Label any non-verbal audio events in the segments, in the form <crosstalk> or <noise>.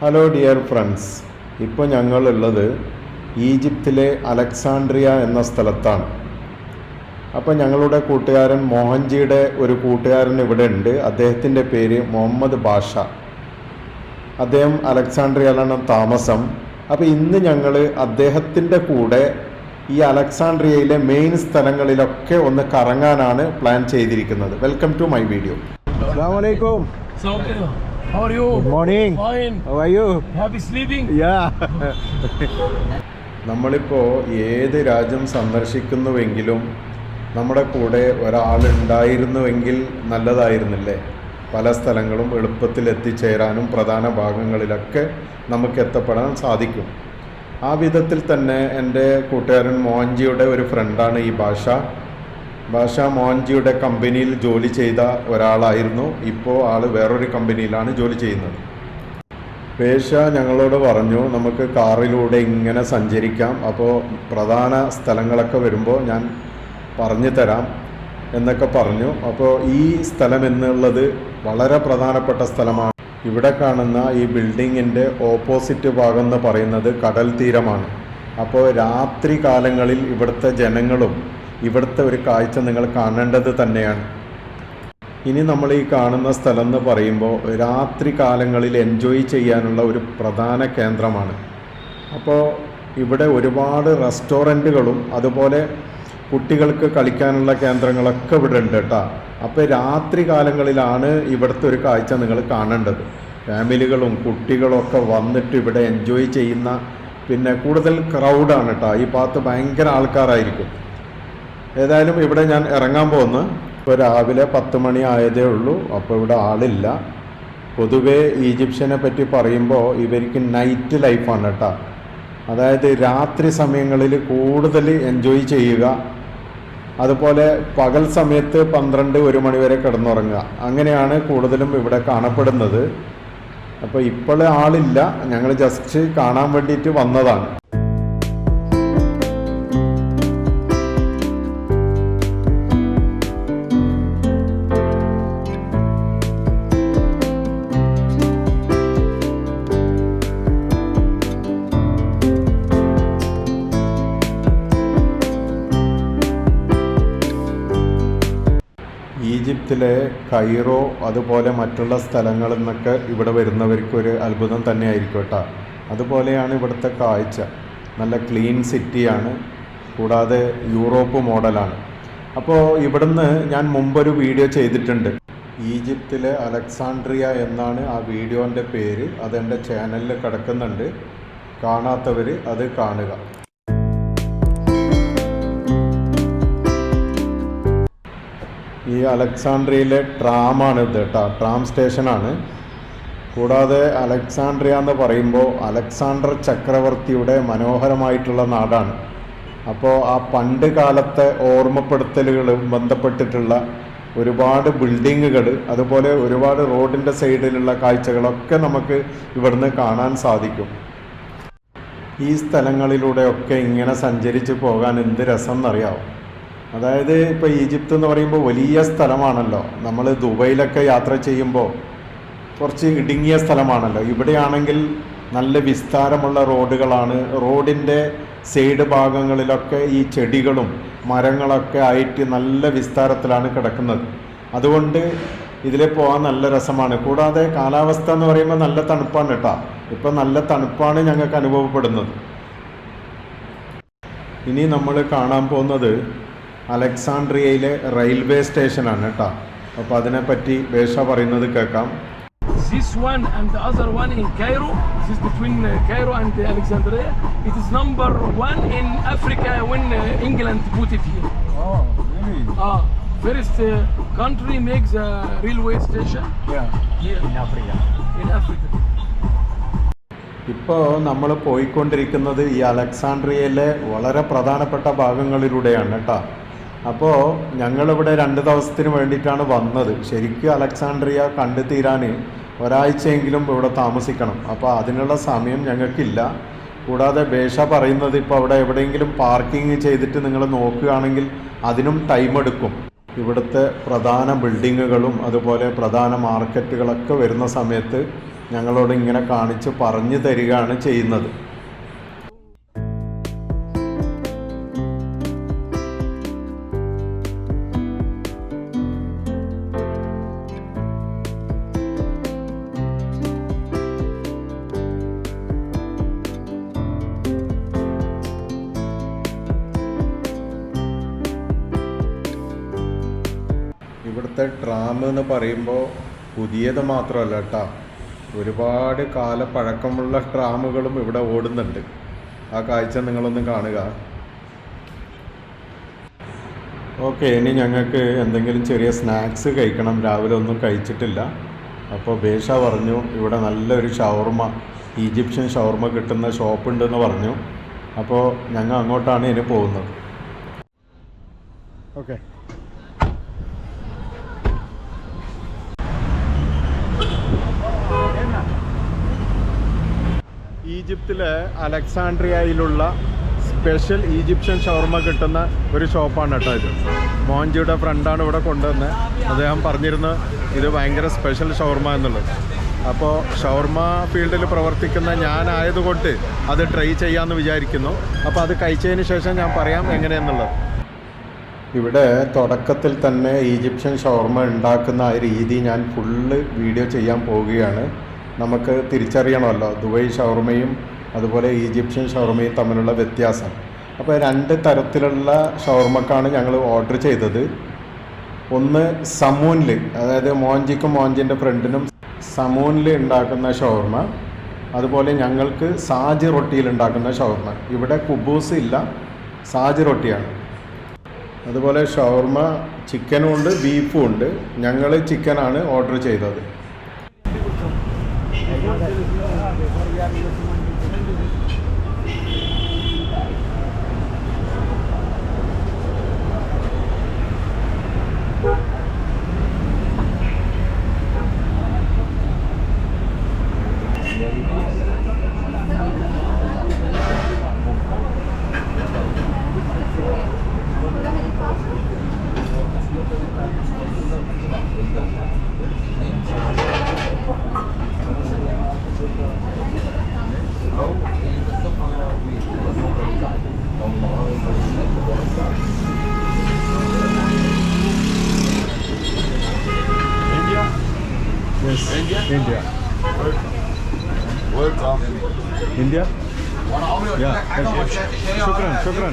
Hello dear friends ഇപ്പോൾ ഞങ്ങളുള്ളത് ഈജിപ്തിലെ അലക്സാണ്ട്രിയ എന്ന സ്ഥലത്താണ്. അപ്പോൾ ഞങ്ങളുടെ കൂട്ടുകാരൻ മോഹൻജിയുടെ ഒരു കൂട്ടുകാരൻ ഇവിടെ ഉണ്ട്. അദ്ദേഹത്തിന്റെ പേര് മുഹമ്മദ് ബാഷ. അദ്ദേഹം അലക്സാണ്ട്രിയയിലാണ് താമസം. അപ്പോൾ ഇന്ന് ഞങ്ങൾ അദ്ദേഹത്തിന്റെ കൂടെ ഈ അലക്സാണ്ട്രിയയിലെ മെയിൻ സ്ഥലങ്ങളിലൊക്കെ ഒന്ന് കറങ്ങാനാണ് പ്ലാൻ ചെയ്തിരിക്കുന്നത്. വെൽക്കം ടു മൈ വീഡിയോ അസ്സാം വലൈക്കും how are you? Good morning. Fine. How are you? Happy sleeping? യാ <laughs> നമ്മളിപ്പോൾ ഏത് രാജ്യം സന്ദർശിക്കുന്നുവെങ്കിലും നമ്മുടെ കൂടെ ഒരാളുണ്ടായിരുന്നുവെങ്കിൽ നല്ലതായിരുന്നില്ലേ പല സ്ഥലങ്ങളും എളുപ്പത്തിൽ എത്തിച്ചേരാനും പ്രധാന ഭാഗങ്ങളിലൊക്കെ നമുക്ക് എത്തപ്പെടാൻ സാധിക്കും ആ വിധത്തിൽ തന്നെ എന്റെ കൂട്ടുകാരൻ മോഹൻജിയുടെ ഒരു ഫ്രണ്ടാണ് ഈ ഭാഷ ഭാഷ മോഹൻജിയുടെ കമ്പനിയിൽ ജോലി ചെയ്ത ഒരാളായിരുന്നു. ഇപ്പോൾ ആൾ വേറൊരു കമ്പനിയിലാണ് ജോലി ചെയ്യുന്നത്. പേഷ ഞങ്ങളോട് പറഞ്ഞു നമുക്ക് കാറിലൂടെ ഇങ്ങനെ സഞ്ചരിക്കാം. അപ്പോൾ പ്രധാന സ്ഥലങ്ങളൊക്കെ വരുമ്പോൾ ഞാൻ പറഞ്ഞു തരാം എന്നൊക്കെ പറഞ്ഞു. അപ്പോൾ ഈ സ്ഥലം എന്നുള്ളത് വളരെ പ്രധാനപ്പെട്ട സ്ഥലമാണ്. ഇവിടെ കാണുന്ന ഈ ബിൽഡിങ്ങിന്റെ ഓപ്പോസിറ്റ് ഭാഗം എന്ന് പറയുന്നത് കടൽ തീരമാണ്. അപ്പോൾ രാത്രി കാലങ്ങളിൽ ഇവിടുത്തെ ജനങ്ങളും ഇവിടുത്തെ ഒരു കാഴ്ച നിങ്ങൾ കാണേണ്ടത് തന്നെയാണ്. ഇനി നമ്മൾ ഈ കാണുന്ന സ്ഥലം എന്ന് പറയുമ്പോൾ രാത്രി കാലങ്ങളിൽ എൻജോയ് ചെയ്യാനുള്ള ഒരു പ്രധാന കേന്ദ്രമാണ്. അപ്പോൾ ഇവിടെ ഒരുപാട് റെസ്റ്റോറന്റുകളും അതുപോലെ കുട്ടികൾക്ക് കളിക്കാനുള്ള കേന്ദ്രങ്ങളൊക്കെ ഇവിടെ ഉണ്ട് കേട്ടോ അപ്പോൾ രാത്രി കാലങ്ങളിലാണ് ഇവിടുത്തെ ഒരു കാഴ്ച നിങ്ങൾ കാണേണ്ടത്. ഫാമിലികളും കുട്ടികളും ഒക്കെ വന്നിട്ട് ഇവിടെ എൻജോയ് ചെയ്യുന്ന പിന്നെ കൂടുതൽ ക്രൗഡാണ് കേട്ടോ ഈ ഭാഗത്ത് ഭയങ്കര ആൾക്കാരായിരിക്കും. ഏതായാലും ഇവിടെ ഞാൻ ഇറങ്ങാൻ പോകുന്നു. ഇപ്പോൾ രാവിലെ പത്ത് മണി ആയതേ ഉള്ളൂ. അപ്പോൾ ഇവിടെ ആളില്ല. പൊതുവേ ഈജിപ്ഷ്യനെ പറ്റി പറയുമ്പോൾ ഇവർക്ക് നൈറ്റ് ലൈഫാണ് കേട്ടോ അതായത് രാത്രി സമയങ്ങളിൽ കൂടുതൽ എൻജോയ് ചെയ്യുക. അതുപോലെ പകൽ സമയത്ത് പന്ത്രണ്ട് ഒരു മണിവരെ കിടന്നുറങ്ങുക. അങ്ങനെയാണ് കൂടുതലും ഇവിടെ കാണപ്പെടുന്നത്. അപ്പോൾ ഇപ്പോൾ ആളില്ല. ഞങ്ങൾ ജസ്റ്റ് കാണാൻ വേണ്ടിയിട്ട് വന്നതാണ്. ഈജിപ്തിലെ കൈറോ അതുപോലെ മറ്റുള്ള സ്ഥലങ്ങളിൽ നിന്നൊക്കെ ഇവിടെ വരുന്നവർക്കൊരു അത്ഭുതം തന്നെയായിരിക്കും കേട്ടോ അതുപോലെയാണ് ഇവിടുത്തെ കാഴ്ച. നല്ല ക്ലീൻ സിറ്റിയാണ് കൂടാതെ യൂറോപ്പ് മോഡലാണ്. അപ്പോൾ ഇവിടുന്ന് ഞാൻ മുമ്പൊരു വീഡിയോ ചെയ്തിട്ടുണ്ട്. ഈജിപ്തിലെ അലക്സാണ്ട്രിയ എന്നാണ് ആ വീഡിയോന്റെ പേര്. അതെന്റെ ചാനലിൽ കിടക്കുന്നുണ്ട്. കാണാത്തവർ അത് കാണുക. ഈ അലക്സാണ്ട്രിയയിലെ ട്രാമാണ് ഇത് കേട്ടോ. ട്രാം സ്റ്റേഷനാണ്. കൂടാതെ അലക്സാണ്ട്രിയ എന്ന് പറയുമ്പോൾ അലക്സാണ്ടർ ചക്രവർത്തിയുടെ മനോഹരമായിട്ടുള്ള നാടാണ്. അപ്പോൾ ആ പണ്ട് കാലത്തെ ഓർമ്മപ്പെടുത്തലുകൾ ബന്ധപ്പെട്ടിട്ടുള്ള ഒരുപാട് ബിൽഡിങ്ങുകൾ അതുപോലെ ഒരുപാട് റോഡിന്റെ സൈഡിലുള്ള കാഴ്ചകളൊക്കെ നമുക്ക് ഇവിടുന്ന് കാണാൻ സാധിക്കും. ഈ സ്ഥലങ്ങളിലൂടെയൊക്കെ ഇങ്ങനെ സഞ്ചരിച്ച് പോകാൻ എന്ത് രസം എന്നറിയാമോ അതായത് ഇപ്പോൾ ഈജിപ്ത് എന്ന് പറയുമ്പോൾ വലിയ സ്ഥലമാണല്ലോ. നമ്മൾ ദുബൈയിലൊക്കെ യാത്ര ചെയ്യുമ്പോൾ കുറച്ച് ഇടുങ്ങിയ സ്ഥലമാണല്ലോ. ഇവിടെയാണെങ്കിൽ നല്ല വിസ്താരമുള്ള റോഡുകളാണ്. റോഡിന്റെ സൈഡ് ഭാഗങ്ങളിലൊക്കെ ഈ ചെടികളും മരങ്ങളൊക്കെ ആയിട്ട് നല്ല വിസ്താരത്തിലാണ് കിടക്കുന്നത്. അതുകൊണ്ട് ഇതിൽ പോകാൻ നല്ല രസമാണ്. കൂടാതെ കാലാവസ്ഥ എന്ന് പറയുമ്പോൾ നല്ല തണുപ്പാണ് കേട്ടോ. ഇപ്പം നല്ല തണുപ്പാണ് ഞങ്ങൾക്ക് അനുഭവപ്പെടുന്നത്. ഇനി നമ്മൾ കാണാൻ പോകുന്നത് അലക്സാണ്ട്രിയയിലെ റെയിൽവേ സ്റ്റേഷനാണ് കേട്ടോ അപ്പോൾ അതിനെപ്പറ്റി വേഷ പറയുന്നത് കേൾക്കാം This one and the other one in Cairo. This is between uh, Cairo and uh, Alexandria. It is number one in Africa when uh, England put it here. Oh, really? Ah, first uh, country makes a railway station Yeah. here in Africa. in Africa. ഇപ്പോൾ നമ്മൾ പോയിക്കൊണ്ടിരിക്കുന്നത് ഈ അലക്സാണ്ട്രിയയിലെ വളരെ പ്രധാനപ്പെട്ട ഭാഗങ്ങളിലൂടെയാണ് കേട്ടോ അപ്പോൾ ഞങ്ങളിവിടെ രണ്ട് ദിവസത്തിന് വേണ്ടിയിട്ടാണ് വന്നത്. ശരിക്കും അലക്സാണ്ട്രിയ കണ്ടു തീരാൻ ഒരാഴ്ചയെങ്കിലും ഇവിടെ താമസിക്കണം. അപ്പോൾ അതിനുള്ള സമയം ഞങ്ങൾക്കില്ല. കൂടാതെ ബേഷ പറയുന്നത് ഇപ്പോൾ അവിടെ എവിടെയെങ്കിലും പാർക്കിംഗ് ചെയ്തിട്ട് നിങ്ങൾ നോക്കുകയാണെങ്കിൽ അതിനും ടൈം എടുക്കും. ഇവിടുത്തെ പ്രധാന ബിൽഡിങ്ങുകളും അതുപോലെ പ്രധാന മാർക്കറ്റുകളൊക്കെ വരുന്ന സമയത്ത് ഞങ്ങളോട് ഇങ്ങനെ കാണിച്ച് പറഞ്ഞു തരികയാണ് ചെയ്യുന്നത്. ഇവിടുത്തെ ട്രാം എന്ന് പറയുമ്പോൾ പുതിയത് മാത്രമല്ല കേട്ടോ ഒരുപാട് കാല പഴക്കമുള്ള ട്രാമുകളും ഇവിടെ ഓടുന്നുണ്ട്. ആ കാഴ്ച നിങ്ങളൊന്ന് കാണുക. ഓക്കെ ഇനി ഞങ്ങൾക്ക് എന്തെങ്കിലും ചെറിയ സ്നാക്സ് കഴിക്കണം. രാവിലെ ഒന്നും കഴിച്ചിട്ടില്ല. അപ്പോൾ ബേഷ പറഞ്ഞു ഇവിടെ നല്ലൊരു ഷവർമ ഈജിപ്ഷ്യൻ ഷവർമ കിട്ടുന്ന ഷോപ്പ് ഉണ്ടെന്ന് പറഞ്ഞു. അപ്പോൾ ഞങ്ങൾ അങ്ങോട്ടാണ് ഇനി പോകുന്നത്. ഓക്കെ. ഈജിപ്തിലെ അലക്സാണ്ട്രിയയിലുള്ള സ്പെഷ്യൽ ഈജിപ്ഷ്യൻ ഷവർമ കിട്ടുന്ന ഒരു ഷോപ്പാണ് കേട്ടോ ഇത്. മോഹൻജിയുടെ ഫ്രണ്ടാണ് ഇവിടെ കൊണ്ടുവന്നത് അദ്ദേഹം പറഞ്ഞിരുന്നു ഇത് ഭയങ്കര സ്പെഷ്യൽ ഷവർമ എന്നുള്ളത്. അപ്പോൾ ഷവർമ ഫീൽഡിൽ പ്രവർത്തിക്കുന്ന ഞാനായതുകൊണ്ട് അത് ട്രൈ ചെയ്യാമെന്ന് വിചാരിക്കുന്നു. അപ്പോൾ അത് കഴിച്ചതിന് ശേഷം ഞാൻ പറയാം എങ്ങനെയെന്നുള്ളത്. ഇവിടെ തുടക്കത്തിൽ തന്നെ ഈജിപ്ഷ്യൻ ഷവർമ ഉണ്ടാക്കുന്ന ആ രീതി ഞാൻ ഫുള്ള് വീഡിയോ ചെയ്യാൻ പോവുകയാണ്. നമുക്ക് തിരിച്ചറിയണമല്ലോ. ദുബൈ ഷവർമയും അതുപോലെ ഈജിപ്ഷ്യൻ ഷവർമയും തമ്മിലുള്ള വ്യത്യാസം. അപ്പോൾ രണ്ട് തരത്തിലുള്ള ഷവർമക്കാണ് ഞങ്ങൾ ഓർഡർ ചെയ്തത്. ഒന്ന് സമൂനിൽ അതായത് മോഞ്ചിക്കും മോഞ്ചിന്റെ ഫ്രണ്ടിനും സമൂനിൽ ഉണ്ടാക്കുന്ന ഷവർമ അതുപോലെ ഞങ്ങൾക്ക് സാജി റൊട്ടിയിൽ ഉണ്ടാക്കുന്ന ഷവർമ. ഇവിടെ കുബൂസ് ഇല്ല സാജി റൊട്ടിയാണ്. അതുപോലെ ഷവർമ ചിക്കനും ഉണ്ട് ബീഫും ഉണ്ട്. ഞങ്ങൾ ചിക്കനാണ് ഓർഡർ ചെയ്തത്. Gracias. شكرا شكرا.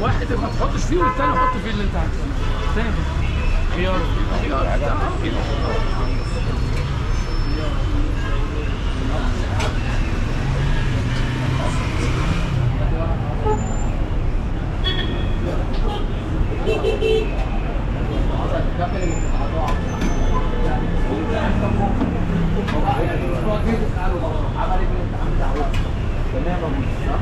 واحد ما تحطش فيه والتاني حط فيه اللي انت عايزه.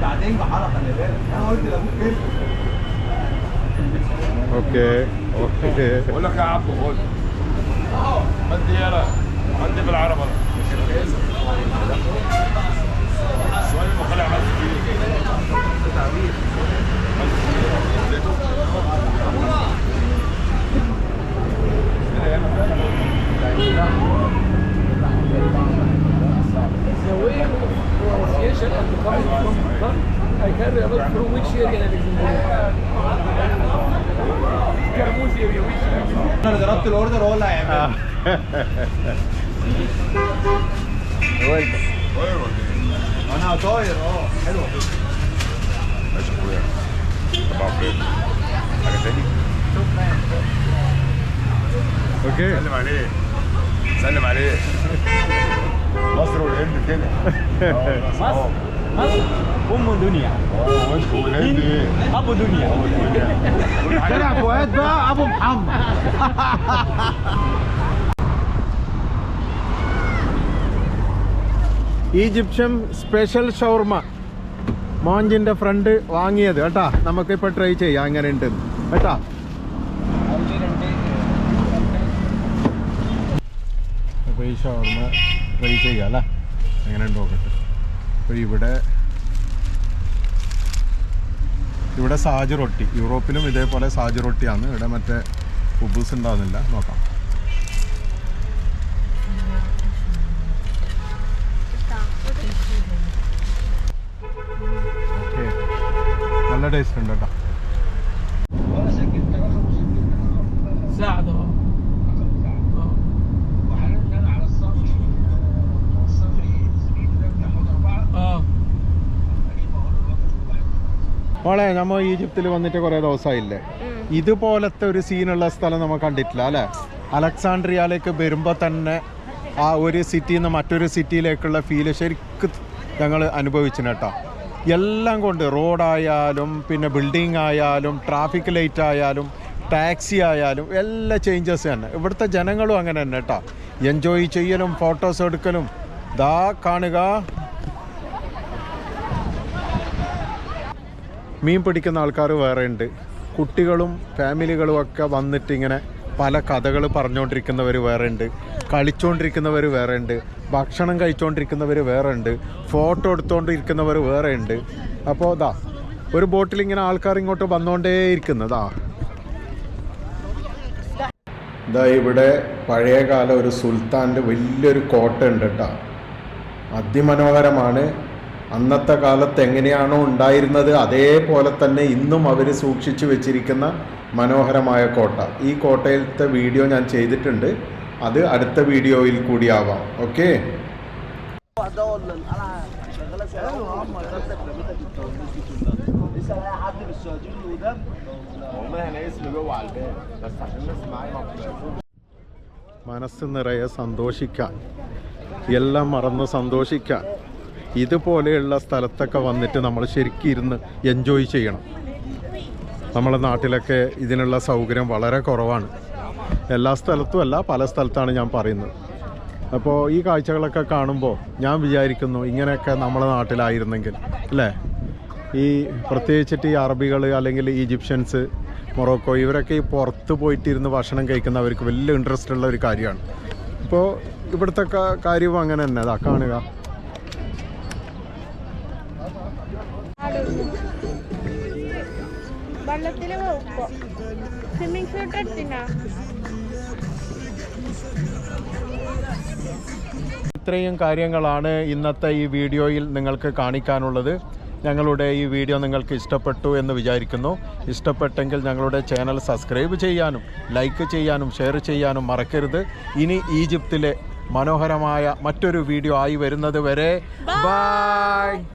나댄 거 알아, 근데. 야, 어디 나 أوكي. أوكي. بقول لك يا عبد خد بدي يلا. عندي بالعربه شوي مخلع I carry about through which area in Alexandria? أنا ضربت آه. الأوردر هو اللي هيعملها ويلكم طاير ولا إيه؟ أنا طاير آه. حلوة. ماشي يا أخويا. طب عفريت حاجة تاني؟ أوكي. سلم عليه. سلم عليه. مصر والهند كده. <laughs> آه، مصر. ام دنيا ابو دنيا طلع فؤاد بقى ابو محمد Egyptian special ഷവർമ മോഞ്ചിന്റെ ഫ്രണ്ട് വാങ്ങിയത്. കേട്ടാ ഇപ്പൊ ട്രൈ ചെയ്യാം. അങ്ങനെ ഉണ്ട് കേട്ടാ. അപ്പോൾ ഈ ഷവർമ ട്രൈ ചെയ്യാം അല്ലേ? അങ്ങനെ നോക്കട്ടെ. അപ്പോൾ ഇവിടെ ഇവിടെ സാജ് റൊട്ടി യൂറോപ്പിലും ഇതേപോലെ സാജ് റൊട്ടിയാണ്. ഇവിടെ മറ്റേ ഉബൂസ് ഉണ്ടാകുന്നില്ല നോക്കാം. നല്ല ടേസ്റ്റ് ഉണ്ട് കേട്ടോ. മോളെ നമ്മൾ ഈജിപ്തിൽ വന്നിട്ട് കുറേ ദിവസമായില്ലേ ഇതുപോലത്തെ ഒരു സീനുള്ള സ്ഥലം നമ്മൾ കണ്ടിട്ടില്ല അല്ലേ? അലക്സാണ്ട്രിയയിലേക്ക് വരുമ്പോൾ തന്നെ ആ ഒരു സിറ്റിയിൽ നിന്ന് മറ്റൊരു സിറ്റിയിലേക്കുള്ള ഫീൽ ശരിക്കും ഞങ്ങൾ അനുഭവിച്ചിന് കേട്ടോ എല്ലാം കൊണ്ട് റോഡായാലും പിന്നെ ബിൽഡിംഗ് ആയാലും ട്രാഫിക് ലൈറ്റ് ആയാലും ടാക്സി ആയാലും എല്ലാ ചേഞ്ചസ് തന്നെ. ഇവിടുത്തെ ജനങ്ങളും അങ്ങനെ തന്നെ കേട്ടോ എൻജോയ് ചെയ്യലും ഫോട്ടോസ് എടുക്കലും. ദാ കാണുക. മീൻ പിടിക്കുന്ന ആൾക്കാർ വേറെ ഉണ്ട് കുട്ടികളും ഫാമിലികളും ഒക്കെ വന്നിട്ട് ഇങ്ങനെ പല കഥകൾ പറഞ്ഞുകൊണ്ടിരിക്കുന്നവർ വേറെ ഉണ്ട് കളിച്ചുകൊണ്ടിരിക്കുന്നവർ വേറെ ഉണ്ട് ഭക്ഷണം കഴിച്ചുകൊണ്ടിരിക്കുന്നവർ വേറെ ഉണ്ട് ഫോട്ടോ എടുത്തുകൊണ്ടിരിക്കുന്നവർ വേറെ ഉണ്ട് അപ്പോൾ ഇതാ ഒരു ബോട്ടിൽ ഇങ്ങനെ ആൾക്കാർ ഇങ്ങോട്ട് വന്നുകൊണ്ടേ ഇരിക്കുന്നതാ. ഇതാ ഇവിടെ പഴയകാല ഒരു സുൽത്താന്റെ വലിയൊരു കോട്ട ഉണ്ട് കേട്ടോ അതിമനോഹരമാണ് അന്നത്തെ കാലത്ത് എങ്ങനെയാണോ ഉണ്ടായിരുന്നത് അതേപോലെ തന്നെ ഇന്നും അവർ സൂക്ഷിച്ചു വെച്ചിരിക്കുന്ന മനോഹരമായ കോട്ട. ഈ കോട്ടയിലത്തെ വീഡിയോ ഞാൻ ചെയ്തിട്ടുണ്ട്. അത് അടുത്ത വീഡിയോയിൽ കൂടി ഓക്കെ? മനസ്സ് നിറയെ സന്തോഷിക്കാൻ എല്ലാം മറന്ന് സന്തോഷിക്കാൻ ഇതുപോലെയുള്ള സ്ഥലത്തൊക്കെ വന്നിട്ട് നമ്മൾ ശരിക്കും ഇരുന്ന് എൻജോയ് ചെയ്യണം. നമ്മളെ നാട്ടിലൊക്കെ ഇതിനുള്ള സൗകര്യം വളരെ കുറവാണ്. എല്ലാ സ്ഥലത്തും അല്ല പല സ്ഥലത്താണ് ഞാൻ പറയുന്നത്. അപ്പോൾ ഈ കാഴ്ചകളൊക്കെ കാണുമ്പോൾ ഞാൻ വിചാരിക്കുന്നു ഇങ്ങനെയൊക്കെ നമ്മളെ നാട്ടിലായിരുന്നെങ്കിൽ അല്ലേ? ഈ പ്രത്യേകിച്ചിട്ട് ഈ അറബികൾ അല്ലെങ്കിൽ ഈജിപ്ഷ്യൻസ് മൊറോക്കോ ഇവരൊക്കെ ഈ പുറത്ത് പോയിട്ടിരുന്ന് ഭക്ഷണം കഴിക്കുന്നവർക്ക് വലിയ ഇൻട്രസ്റ്റ് ഉള്ള ഒരു കാര്യമാണ്. ഇപ്പോൾ ഇവിടുത്തെ കാര്യവും അങ്ങനെ തന്നെ. അതാ കാണുക. സ്വിമ്മിങ് സ്യൂട്ട് എടുത്തിനാ? ഇത്രയും കാര്യങ്ങളാണ് ഇന്നത്തെ ഈ വീഡിയോയിൽ നിങ്ങൾക്ക് കാണിക്കാനുള്ളത്. ഞങ്ങളുടെ ഈ വീഡിയോ നിങ്ങൾക്ക് ഇഷ്ടപ്പെട്ടു എന്ന് വിചാരിക്കുന്നു. ഇഷ്ടപ്പെട്ടെങ്കിൽ ഞങ്ങളുടെ ചാനൽ സബ്സ്ക്രൈബ് ചെയ്യാനും ലൈക്ക് ചെയ്യാനും ഷെയർ ചെയ്യാനും മറക്കരുത്. ഇനി ഈജിപ്തിലെ മനോഹരമായ മറ്റൊരു വീഡിയോ ആയി വരുന്നത് വരെ ബൈ